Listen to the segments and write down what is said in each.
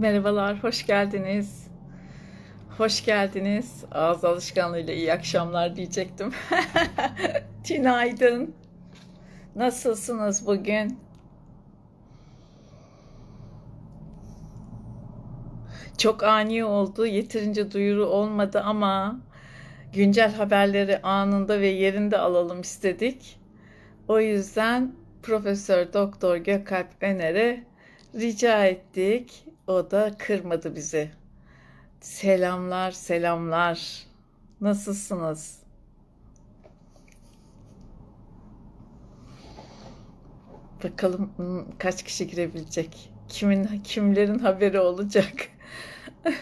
Merhabalar, hoş geldiniz. Hoş geldiniz. Ağız alışkanlığıyla iyi akşamlar diyecektim. Günaydın. Nasılsınız bugün? Çok ani oldu, yeterince duyuru olmadı ama güncel haberleri anında ve yerinde alalım istedik. O yüzden Profesör Doktor Gökalp Öner'e rica ettik. O da kırmadı bizi. Selamlar, selamlar. Nasılsınız? Bakalım hmm, kaç kişi girebilecek? Kimin kimlerin haberi olacak?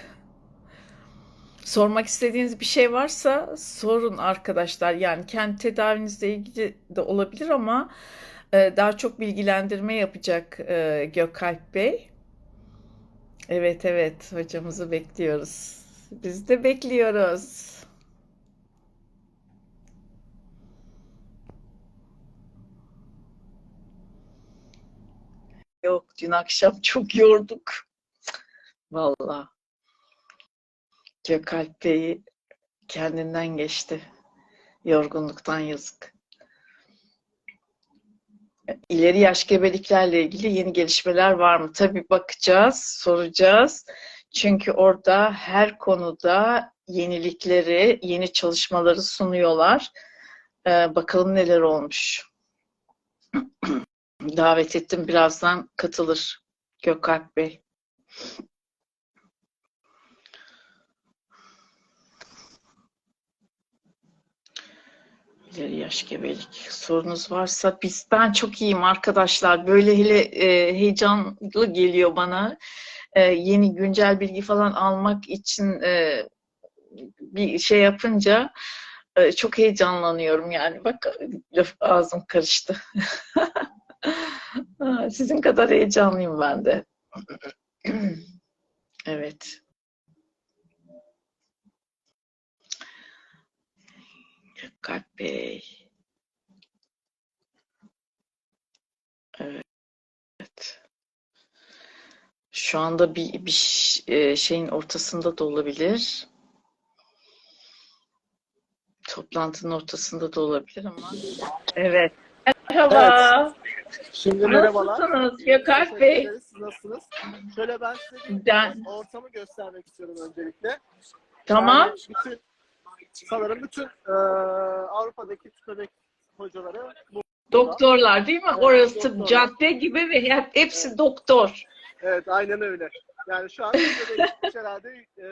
Sormak istediğiniz bir şey varsa sorun arkadaşlar. Yani kendi tedavinizle ilgili de olabilir ama daha çok bilgilendirme yapacak e, Gökalp Bey. Evet evet hocamızı bekliyoruz. Biz de bekliyoruz. Yok dün akşam çok yorduk. Vallahi Gökalp Bey kendinden geçti. Yorgunluktan yazık. İleri yaş gebeliklerle ilgili yeni gelişmeler var mı? Tabii bakacağız, soracağız. Çünkü orada her konuda yenilikleri, yeni çalışmaları sunuyorlar. Ee, bakalım neler olmuş. Davet ettim, birazdan katılır Gökalp Bey. İleri yaş gebelik sorunuz varsa biz ben çok iyiyim arkadaşlar. Böyle hele e, heyecanlı geliyor bana. E, yeni güncel bilgi falan almak için e, bir şey yapınca e, çok heyecanlanıyorum yani. Bak laf ağzım karıştı. Sizin kadar heyecanlıyım ben de. Evet. Gökalp Bey. Evet. Şu anda bir, bir e, şeyin ortasında da olabilir. Toplantının ortasında da olabilir ama. Evet. Merhaba. Şimdi merhabalar. Nasılsınız Gökalp Bey? ederiz. Nasılsınız? Şöyle ben size Ben- ortamı göstermek istiyorum öncelikle. Tamam. Yani bütün, sanırım bütün e, Avrupa'daki tüpebek hocaları bu. Doktorlar değil mi? Evet, Orası doktorlar. cadde gibi ve hep- hepsi doktor. Evet aynen öyle. Yani şu an herhalde e,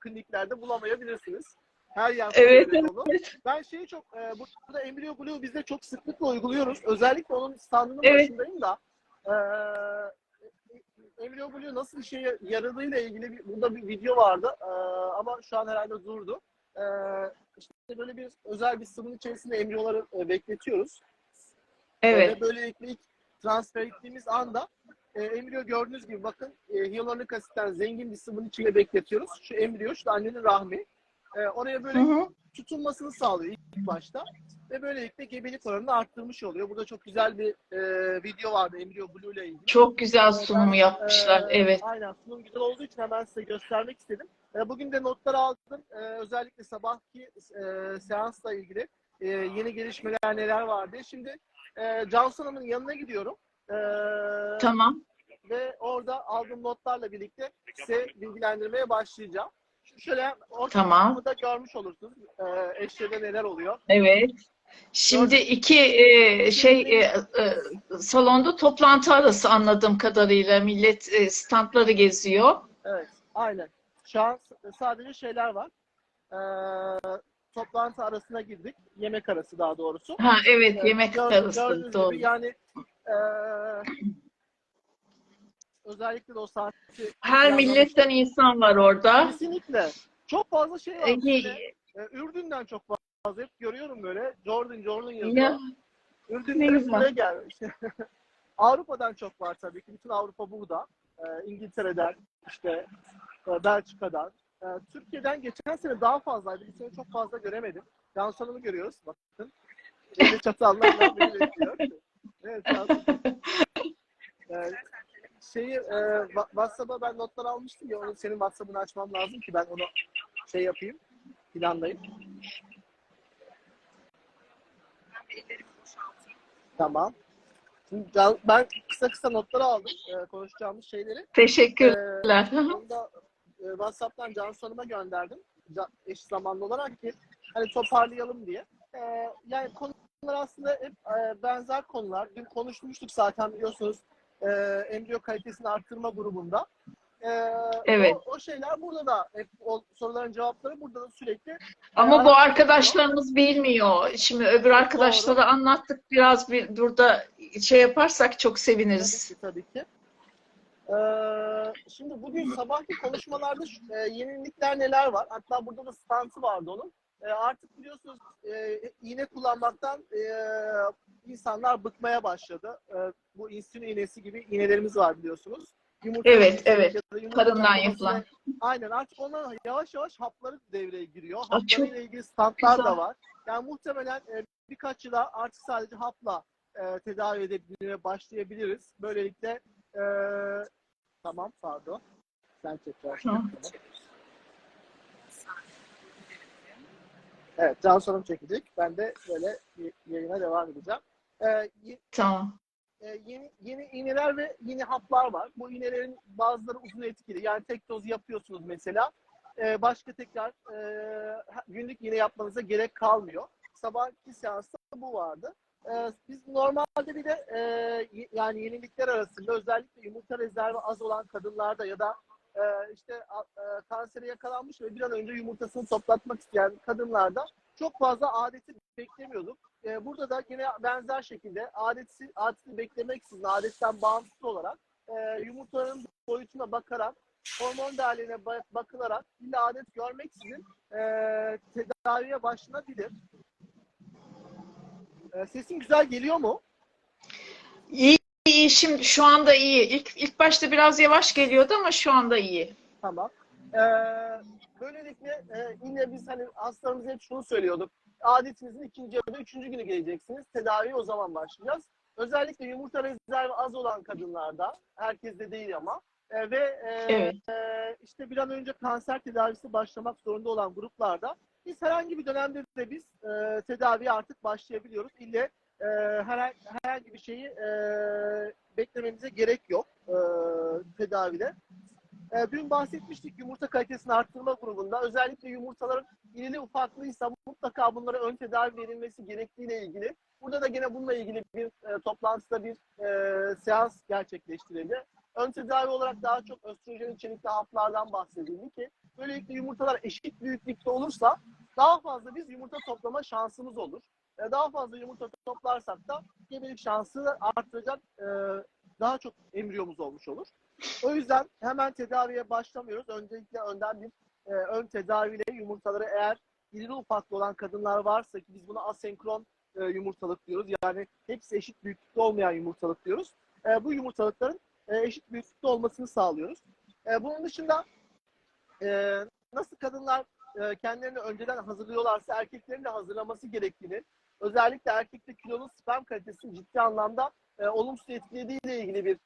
kliniklerde bulamayabilirsiniz. Her yer Evet, evet. Ben şeyi çok, e, burada Embryo Glue bizde çok sıklıkla uyguluyoruz. Özellikle onun standının Evet. başındayım da. E, Embryo Glue nasıl işe yaradığıyla ilgili bir, burada bir video vardı. E, ama şu an herhalde durdu. E, işte böyle bir özel bir sıvının içerisinde embriyoları e, bekletiyoruz. Evet. Ve böylelikle ilk transfer ettiğimiz anda e, embriyo gördüğünüz gibi bakın e, hyaluronik asitten zengin bir sıvının içinde bekletiyoruz. Şu embriyo, şu da annenin rahmi. E, oraya böyle Hı hı. tutunmasını sağlıyor ilk başta. Ve böylelikle gebelik oranını arttırmış oluyor. Burada çok güzel bir e, video vardı Embryo Blue ile ilgili. Çok güzel Ben, sunumu yapmışlar. e, Evet. Aynen sunum güzel olduğu için hemen size göstermek istedim. E, bugün de notlar aldım. E, özellikle sabahki e, seansla ilgili e, yeni gelişmeler neler vardı. Şimdi e, Cansu Hanım'ın yanına gidiyorum. E, Tamam. ve orada aldığım notlarla birlikte size bilgilendirmeye başlayacağım. Şimdi şöyle ortamı Tamam. da görmüş olursunuz. E, eşyada neler oluyor. Evet. Şimdi iki e, şey e, e, salonda toplantı arası anladığım kadarıyla millet e, standları geziyor. Evet, aynen. Şu an sadece şeyler var. Ee, toplantı arasına girdik. Yemek arası daha doğrusu. Ha evet Evet, yemek arası gördüğünüz doğru. gibi yani ee, özellikle de o saati Her milletten insan var orada. kesinlikle çok fazla şey var. E, Böyle, e, Ürdün'den çok fazla hep görüyorum böyle. Jordan Jordan yazıyor. Ya, Ürdün'den buraya gelmiş. Avrupa'dan çok var tabii ki. Bütün Avrupa burada. Ee, İngiltere'den, işte e, Belçika'dan. Ee, Türkiye'den geçen sene daha fazlaydı. Bu sene çok fazla göremedim. Cansu Hanım'ı görüyoruz. Bakın. Elinde çatallarla beni bekliyor. Evet. Ee, şeyi, e, WhatsApp'a ben notlar almıştım ya onu senin WhatsApp'ını açmam lazım ki ben onu şey yapayım, planlayayım. Tamam. Şimdi ben kısa kısa notları aldım e, konuşacağımız şeyleri. Teşekkürler. Ee, onu da e, WhatsApp'tan Cansu Hanım'a gönderdim. Eş zamanlı olarak ki hani toparlayalım diye. Ee, yani konular aslında hep e, benzer konular. Dün konuşmuştuk zaten biliyorsunuz e, embriyo kalitesini arttırma grubunda. Ee, Evet. O, o şeyler burada da hep o soruların cevapları burada da sürekli Ama bu arkadaşlarımız bilmiyor. Şimdi öbür arkadaşlara anlattık. Biraz bir burada şey yaparsak çok Tabii seviniriz. ki, tabii ki. Ee, şimdi bugün sabahki konuşmalarda e, yenilikler neler var? Hatta burada da stantı vardı onun. E, artık biliyorsunuz e, iğne kullanmaktan e, insanlar bıkmaya başladı. E, bu insülin iğnesi gibi iğnelerimiz var biliyorsunuz. Yumurta Evet, evet. ya Karından yapılan. Aynen artık onlar yavaş yavaş hapları devreye giriyor. Haplarıyla ilgili standlar güzel. da var. Yani muhtemelen e, birkaç yıla artık sadece hapla e, tedavi edebilmeye başlayabiliriz. Böylelikle e, tamam pardon. Sen tekrar. Evet Cansu Hanım çekecek. Ben de böyle yayına devam edeceğim. E, y- Tamam. e, yeni yeni iğneler ve yeni haplar var. Bu iğnelerin bazıları uzun etkili. Yani tek doz yapıyorsunuz mesela. E, başka tekrar e, günlük iğne yapmanıza gerek kalmıyor. Sabahki seansta bu vardı. E, biz normalde bir de e, yani yenilikler arasında özellikle yumurta rezervi az olan kadınlarda ya da e, işte e, kansere yakalanmış ve bir an önce yumurtasını toplatmak isteyen kadınlarda çok fazla adeti beklemiyorduk. E, burada da yine benzer şekilde adeti, adeti beklemeksizin, adetten bağımsız olarak e, yumurtaların boyutuna bakarak, hormon değerlerine ba- bakılarak, illa adet görmeksizin e, tedaviye başlanabilir. E, sesin güzel geliyor mu? İyi, iyi. Şimdi şu anda iyi. İlk, ilk başta biraz yavaş geliyordu ama şu anda iyi. Tamam. Ee, böylelikle e, yine biz hani hastalarımıza hep şunu söylüyorduk. Adetinizin ikinci ya da üçüncü günü geleceksiniz. Tedaviye o zaman başlayacağız. Özellikle yumurta rezervi az olan kadınlarda, herkeste değil ama e, ve e, Evet. e, işte bir an önce kanser tedavisi başlamak zorunda olan gruplarda biz herhangi bir dönemde de biz e, tedaviye artık başlayabiliyoruz. İlle e, herhangi, herhangi bir şeyi e, beklememize gerek yok e, tedavide. E, dün bahsetmiştik yumurta kalitesini arttırma grubunda. Özellikle yumurtaların irili ufaklıysa mutlaka bunlara ön tedavi verilmesi gerektiğiyle ilgili. Burada da gene bununla ilgili bir e, toplantıda bir e, seans gerçekleştirildi. Ön tedavi olarak daha çok östrojen içerikli haplardan bahsedildi ki böylelikle yumurtalar eşit büyüklükte olursa daha fazla biz yumurta toplama şansımız olur. Daha fazla yumurta toplarsak da gebelik şansı artacak e, daha çok embriyomuz olmuş olur. O yüzden hemen tedaviye başlamıyoruz. Öncelikle önden bir e, ön tedaviyle yumurtaları eğer irili ufaklı olan kadınlar varsa ki biz buna asenkron e, yumurtalık diyoruz. Yani hepsi eşit büyüklükte olmayan yumurtalık diyoruz. E, bu yumurtalıkların e, eşit büyüklükte olmasını sağlıyoruz. E, bunun dışında e, nasıl kadınlar e, kendilerini önceden hazırlıyorlarsa erkeklerin de hazırlaması gerektiğini, özellikle erkekte kilonun sperm kalitesini ciddi anlamda e, olumsuz etkilediğiyle ilgili bir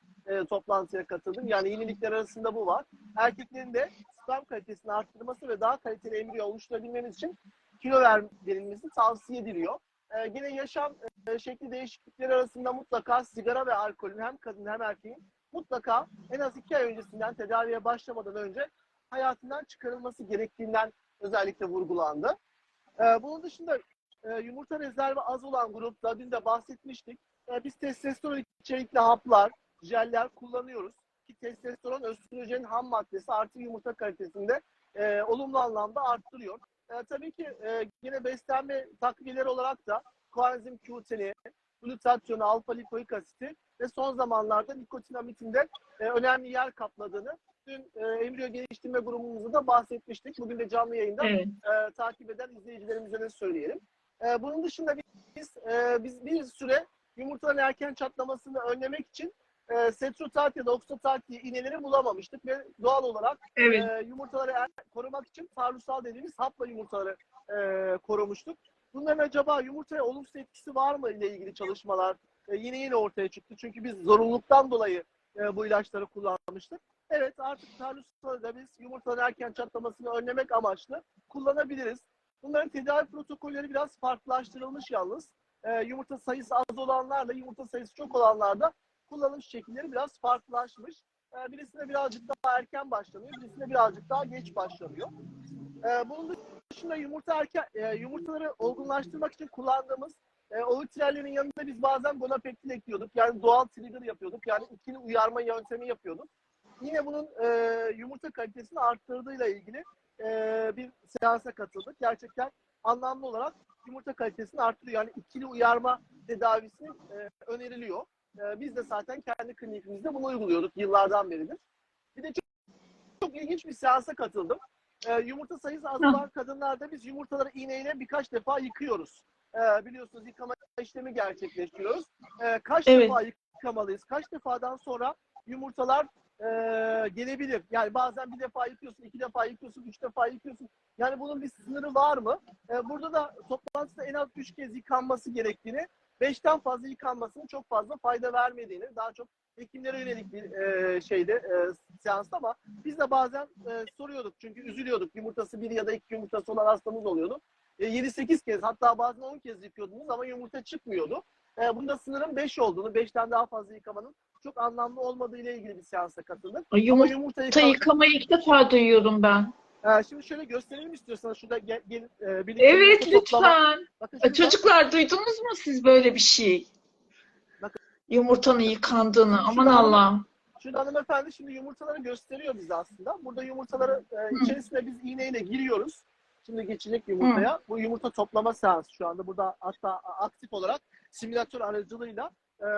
toplantıya katıldım. Yani yenilikler arasında bu var. Erkeklerin de sperm kalitesini arttırması ve daha kaliteli embriyo oluşturabilmemiz için kilo ver, verilmesi tavsiye ediliyor. E, yine yaşam e, şekli değişiklikleri arasında mutlaka sigara ve alkolün hem kadın hem erkeğin mutlaka en az iki ay öncesinden tedaviye başlamadan önce hayatından çıkarılması gerektiğinden özellikle vurgulandı. E, bunun dışında e, yumurta rezervi az olan grupta dün de bahsetmiştik. E, biz testosteron içerikli haplar, jeller kullanıyoruz. Ki testosteron östrojenin ham maddesi artı yumurta kalitesinde e, olumlu anlamda arttırıyor. E, tabii ki e, yine beslenme takviyeleri olarak da koenzim Q10'i, glutatyonu, alfa lipoik asiti ve son zamanlarda nikotinamitin de önemli yer kapladığını dün e, embriyo geliştirme grubumuzda da bahsetmiştik. Bugün de canlı yayında Evet. e, takip eden izleyicilerimize de söyleyelim. E, bunun dışında biz e, biz bir süre yumurtaların erken çatlamasını önlemek için e, setrotat ya da oksitotat diye iğneleri bulamamıştık ve doğal olarak Evet. e, yumurtaları er- korumak için tarlusal dediğimiz hapla yumurtaları e, korumuştuk. Bunların acaba yumurtaya olumsuz etkisi var mı ile ilgili çalışmalar e, yeni yeni ortaya çıktı. Çünkü biz zorunluluktan dolayı e, bu ilaçları kullanmıştık. Evet artık Tarlusa'da da biz yumurtanın erken çatlamasını önlemek amaçlı kullanabiliriz. Bunların tedavi protokolleri biraz farklılaştırılmış yalnız. Ee, yumurta sayısı az olanlarla yumurta sayısı çok olanlarda kullanım şekilleri biraz farklılaşmış. Ee, birisine birazcık daha erken başlanıyor, birisine birazcık daha geç başlanıyor. Ee, bunun dışında yumurta erken, e, yumurtaları olgunlaştırmak için kullandığımız e, olitrellerin yanında biz bazen bonapektin ekliyorduk. Yani doğal trigger yapıyorduk. Yani ikili uyarma yöntemi yapıyorduk. Yine bunun e, yumurta kalitesini arttırdığıyla ilgili e, bir seansa katıldık. Gerçekten anlamlı olarak yumurta kalitesini arttırıyor. Yani ikili uyarma tedavisi e, öneriliyor. E, biz de zaten kendi klinikimizde bunu uyguluyorduk yıllardan beridir. Bir de çok, çok ilginç bir seansa katıldım. E, yumurta sayısı az olan kadınlarda biz yumurtaları iğneyle birkaç defa yıkıyoruz. E, biliyorsunuz yıkama işlemi gerçekleştiriyoruz. E, kaç Evet. defa yıkamalıyız? Kaç defadan sonra yumurtalar e, gelebilir? Yani bazen bir defa yıkıyorsun, iki defa yıkıyorsun, üç defa yıkıyorsun. Yani bunun bir sınırı var mı? E, burada da toplantıda en az üç kez yıkanması gerektiğini, beşten fazla yıkanmasının çok fazla fayda vermediğini, daha çok hekimlere yönelik bir e, şeyde e, seansta ama biz de bazen e, soruyorduk çünkü üzülüyorduk. Yumurtası bir ya da iki yumurtası olan hastamız oluyordu. E, 7-8 kez hatta bazen 10 kez yıkıyordunuz ama yumurta çıkmıyordu. E, bunda sınırın 5 olduğunu, 5'ten daha fazla yıkamanın çok anlamlı olmadığı ile ilgili bir seansa katıldık. Ay, Ama Yumurta yumurta yıka- yıkamayı ilk defa duyuyorum ben. E, şimdi şöyle gösterelim istiyorsanız şurada gel, gelin e, birlikte Evet yumurta toplama- lütfen. Bakın şurada- Çocuklar duydunuz mu siz böyle bir şey? Yumurtanın yıkandığını. Aman Şurada- Allah'ım. Şimdi hanımefendi şimdi yumurtaları gösteriyor bize aslında. Burada yumurtaları e, içerisine biz iğneyle giriyoruz. Şimdi geçecek yumurtaya. Bu yumurta toplama seansı şu anda. Burada hatta aktif olarak simülatör aracılığıyla e,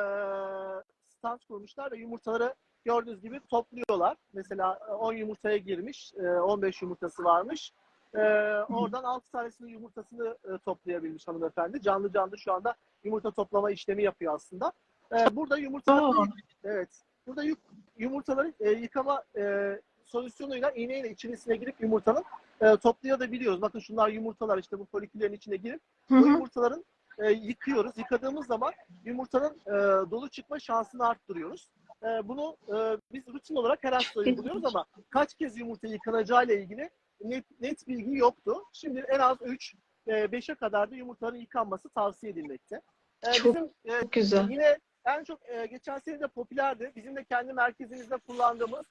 stand kurmuşlar ve yumurtaları gördüğünüz gibi topluyorlar. Mesela e, 10 yumurtaya girmiş, e, 15 yumurtası varmış. E, oradan 6 tanesinin yumurtasını e, toplayabilmiş hanımefendi. Canlı canlı şu anda yumurta toplama işlemi yapıyor aslında. E, burada yumurtaları Aa. Evet. Burada yumurtaları e, yıkama e, solüsyonuyla iğneyle içerisine girip yumurtanın e, toplayabiliyoruz. Bakın şunlar yumurtalar işte bu foliküllerin içine girip Hı bu hı. yumurtaların e, yıkıyoruz. Yıkadığımız zaman yumurtanın e, dolu çıkma şansını arttırıyoruz. E, bunu e, biz rutin olarak her hasta uyguluyoruz ama kaç kez yumurta yıkanacağı ile ilgili net, net bilgi yoktu. Şimdi en az 3 5'e kadar da yumurtaların yıkanması tavsiye edilmekte. E, Çok bizim e, Çok güzel. Yine en çok e, geçen sene de popülerdi. Bizim de kendi merkezimizde kullandığımız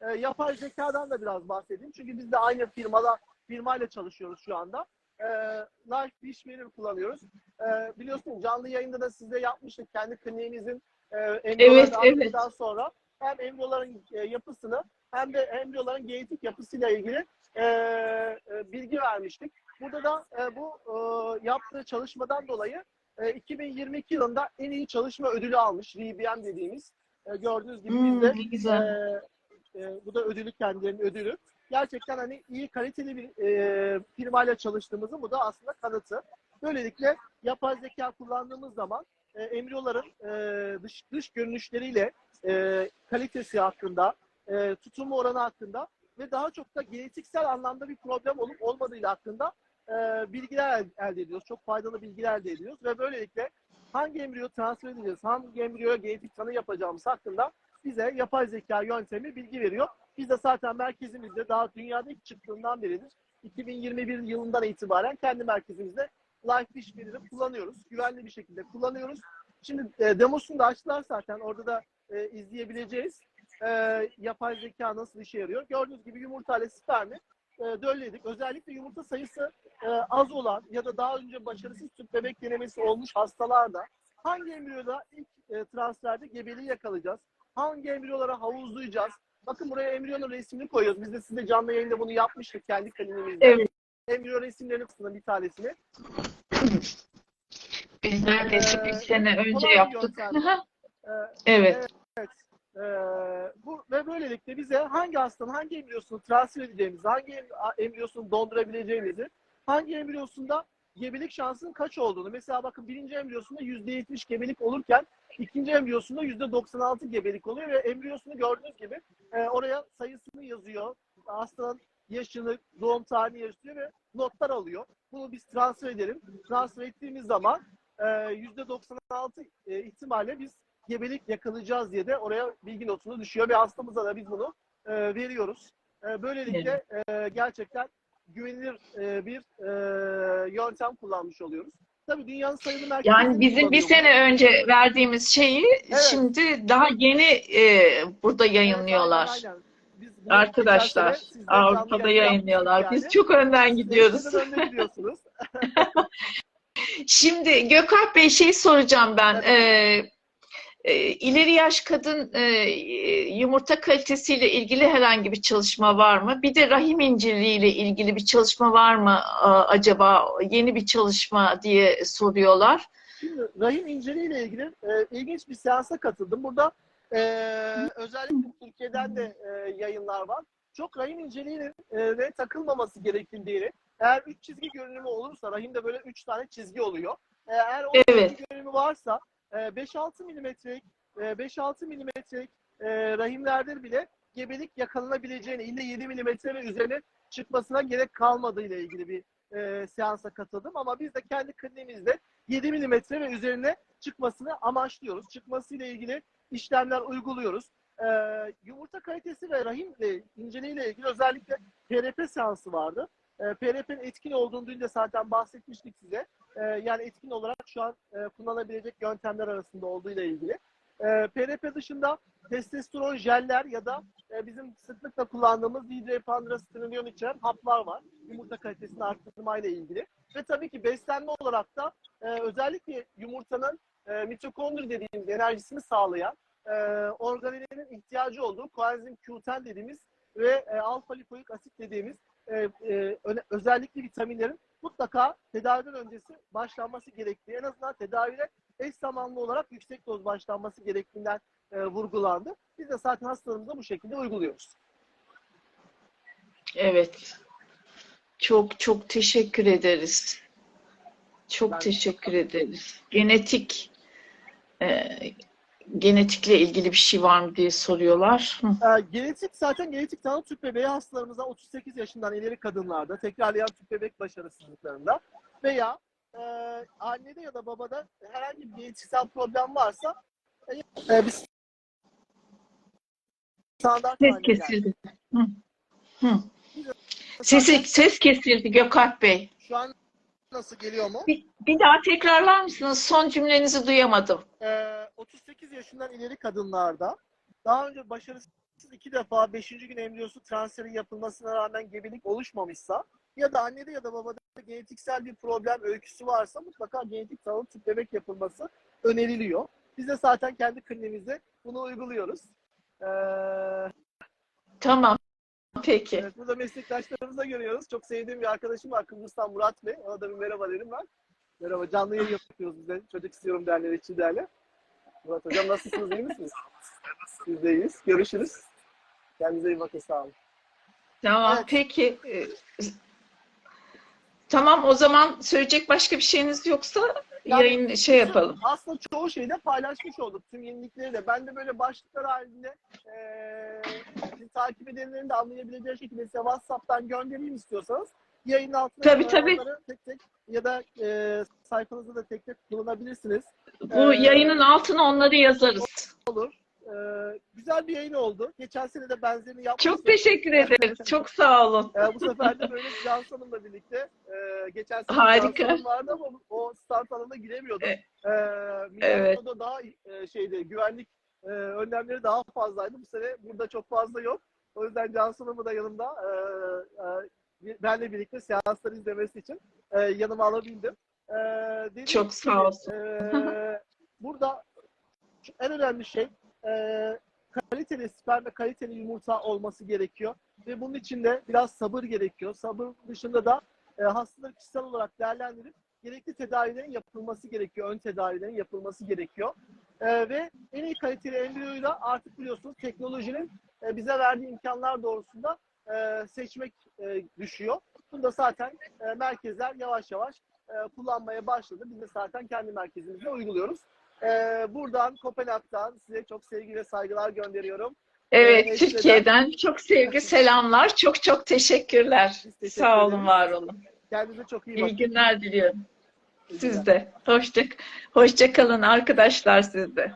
e, yapay zekadan da biraz bahsedeyim. Çünkü biz de aynı firmada firmayla çalışıyoruz şu anda. E, Life Mirror kullanıyoruz. E, biliyorsunuz canlı yayında da size yapmıştık kendi kliniğimizin e, embriyolarını Evet, evet. sonra hem embriyoların e, yapısını hem de embriyoların genetik yapısıyla ilgili e, e, bilgi vermiştik. Burada da e, bu e, yaptığı çalışmadan dolayı e, 2022 yılında en iyi çalışma ödülü almış. RBM dediğimiz. E, gördüğünüz gibi Hmm, biz de ne güzel. e, e, bu da ödülü kendilerinin ödülü. Gerçekten hani iyi kaliteli bir e, firmayla çalıştığımızın bu da aslında kanıtı. Böylelikle yapay zeka kullandığımız zaman e, embriyoların e, dış dış görünüşleriyle e, kalitesi hakkında, e, tutumu oranı hakkında ve daha çok da genetiksel anlamda bir problem olup olmadığıyla hakkında e, bilgiler el- elde ediyoruz. Çok faydalı bilgiler elde ediyoruz ve böylelikle hangi embriyo transfer edeceğiz, hangi embriyoya genetik tanı yapacağımız hakkında bize yapay zeka yöntemi bilgi veriyor. Biz de zaten merkezimizde daha dünyada ilk çıktığından beridir. 2021 yılından itibaren kendi merkezimizde Life Mirror'ı kullanıyoruz. Güvenli bir şekilde kullanıyoruz. Şimdi e, demosunu da açtılar zaten. Orada da e, izleyebileceğiz. E, yapay zeka nasıl işe yarıyor. Gördüğünüz gibi yumurta ile spermi e, dölledik. Özellikle yumurta sayısı e, az olan ya da daha önce başarısız tüp bebek denemesi olmuş hastalarda hangi embriyoda ilk e, transferde gebeliği yakalayacağız? Hangi embriyolara havuzlayacağız? Bakın buraya embriyonun resmini koyuyoruz. Biz de size canlı yayında bunu yapmıştık kendi kliniğimizde. Evet. Embriyo resimlerini kısmına bir tanesini. Biz neredeyse bir Ee, sene önce bir yaptık. Ee, Evet. Ee, bu ve böylelikle bize hangi hastanın hangi embriyosunu transfer edeceğimizi, hangi em- embriyosunu dondurabileceğimizi, hangi embriyosunda gebelik şansının kaç olduğunu. Mesela bakın birinci embriyosunda %70 gebelik olurken ikinci embriyosunda %96 gebelik oluyor ve embriyosunu gördüğünüz gibi e, oraya sayısını yazıyor. Hastanın yaşını, doğum tarihini yazıyor ve notlar alıyor. Bunu biz transfer edelim. Transfer ettiğimiz zaman e, %96 e, ihtimalle biz gebelik yakalayacağız diye de oraya bilgi notunu düşüyor ve hastamıza da biz bunu e, veriyoruz. E, böylelikle e, gerçekten güvenilir e, bir e, yöntem kullanmış oluyoruz. Tabii dünyanın sayılı merkezleri Yani bizim bir sene önce verdiğimiz şeyi Evet. şimdi daha yeni e, burada yayınlıyorlar. Evet, aynen, aynen. Biz Arkadaşlar Avrupa'da yayın yayınlıyorlar. yapmıştık Biz yani. çok önden Siz gidiyoruz. sizden önde gidiyorsunuz. Şimdi Gökalp Bey şey soracağım ben. Tabii. Ee, ileri yaş kadın e, yumurta kalitesiyle ilgili herhangi bir çalışma var mı? Bir de rahim incirliğiyle ilgili bir çalışma var mı acaba? Yeni bir çalışma diye soruyorlar. Şimdi rahim inceliğiyle ilgili e, ilginç bir seansa katıldım. Burada e, özellikle Türkiye'den de e, yayınlar var. Çok rahim inceliğinin e, ve takılmaması gerektiğini eğer üç çizgi görünümü olursa rahimde böyle üç tane çizgi oluyor. Eğer o Evet. çizgi görünümü varsa 5-6 milimetrelik e, 5-6 milimetrelik e, rahimlerde bile gebelik yakalanabileceğini, ille 7 milimetre ve üzerine çıkmasına gerek kalmadığı ile ilgili bir e, seansa katıldım. Ama biz de kendi kliniğimizde 7 milimetre ve üzerine çıkmasını amaçlıyoruz. Çıkmasıyla ilgili işlemler uyguluyoruz. Ee, yumurta kalitesi ve rahimle inceliğiyle ilgili özellikle PRP seansı vardı. Ee, PRP'nin etkin olduğunu dün de zaten bahsetmiştik size. Ee, yani etkin olarak şu an e, kullanabilecek yöntemler arasında olduğu ile ilgili. Ee, PRP dışında testosteron jeller ya da e, bizim sıklıkla kullandığımız dihidroepiandrosteronion içeren haplar var. Yumurta kalitesini arttırmayla ilgili. Ve tabii ki beslenme olarak da e, özellikle yumurtanın e, mitokondri dediğimiz enerjisini sağlayan e, organellerin ihtiyacı olduğu koenzim Q10 dediğimiz ve e, alfa lipoik asit dediğimiz e, e, özellikle vitaminlerin mutlaka tedaviden öncesi başlanması gerektiği, en azından tedavide eş zamanlı olarak yüksek doz başlanması gerektiğinden e, vurgulandı. Biz de zaten hastalarımıza bu şekilde uyguluyoruz. Evet. Çok çok teşekkür ederiz. Çok Ben- teşekkür ederiz. Genetik e, genetikle ilgili bir şey var mı diye soruyorlar. Ee, genetik zaten genetik tanı tüp bebeği hastalarımıza 38 yaşından ileri kadınlarda tekrarlayan tüp bebek başarısızlıklarında veya e, annede ya da babada herhangi bir genetiksel problem varsa e, e, biz standart Ses kesildi. Hı. Hı. Sesi, ses kesildi Gökalp Bey. Şu an nasıl geliyor mu? Bir, bir daha tekrarlar mısınız? Son cümlenizi duyamadım. Ee, 38 yaşından ileri kadınlarda daha önce başarısız iki defa 5. gün embriyosu transferi yapılmasına rağmen gebelik oluşmamışsa ya da annede ya da babada genetiksel bir problem öyküsü varsa mutlaka genetik tanı tüp bebek yapılması öneriliyor. Biz de zaten kendi kliniğimizde bunu uyguluyoruz. Ee, Tamam. Peki. evet, burada meslektaşlarımıza görüyoruz. Çok sevdiğim bir arkadaşım var Kıbrıs'tan Murat Bey. Ona da bir merhaba dedim ben. Merhaba. Canlı yayın yapıyoruz biz de. Çocuk istiyorum derneği için derneği. Murat Hocam nasılsınız? iyi misiniz? Biz de iyiyiz. Görüşürüz. Kendinize iyi bakın. Sağ olun. Tamam. Evet. Peki. Ee, Tamam o zaman söyleyecek başka bir şeyiniz yoksa Yani yayın şey yapalım. Aslında çoğu şeyi de paylaşmış olduk. Tüm yenilikleri de. Ben de böyle başlıklar halinde sizi takip edenlerin de anlayabileceği şekilde size WhatsApp'tan göndereyim istiyorsanız. Yayının altına Tabii, tabii. tek tek ya da eee sayfanızda da tek tek kullanabilirsiniz. Bu Ee, yayının altına onları yazarız. Olur. Eee, güzel bir yayın oldu. Geçen sene de benzerini yapmıştık. Çok teşekkür ederiz. Çok sağ olun. Ee, bu sefer de böyle Cansu Hanım'la birlikte e, geçen sene Harika. Cansu vardı ama o start alanına giremiyordum. Ee, Evet. Milano'da daha e, şeyde güvenlik e, önlemleri daha fazlaydı. Bu sene burada çok fazla yok. O yüzden Cansu Hanım'ı da yanımda e, e, benle birlikte seansları izlemesi için e, yanıma alabildim. E, dediğim Çok sağ olsun. e, burada en önemli şey e, kaliteli sperm ve kaliteli yumurta olması gerekiyor. Ve bunun için de biraz sabır gerekiyor. Sabır dışında da e, hastaları kişisel olarak değerlendirip gerekli tedavilerin yapılması gerekiyor. Ön tedavilerin yapılması gerekiyor. E, ve en iyi kaliteli embriyoyla artık biliyorsunuz teknolojinin e, bize verdiği imkanlar doğrusunda e, seçmek e, düşüyor. Bunu da zaten e, merkezler yavaş yavaş e, kullanmaya başladı. Biz de zaten kendi merkezimizde uyguluyoruz. E, buradan Kopenhag'dan size çok sevgi ve saygılar gönderiyorum. Evet, Ee, Türkiye'den çok sevgi, selamlar. Çok çok teşekkürler. Teşekkür Sağ olun, var olun. Kendinize çok iyi bakın. İyi günler diliyorum. Siz de. Hoşça, hoşça kalın arkadaşlar siz de.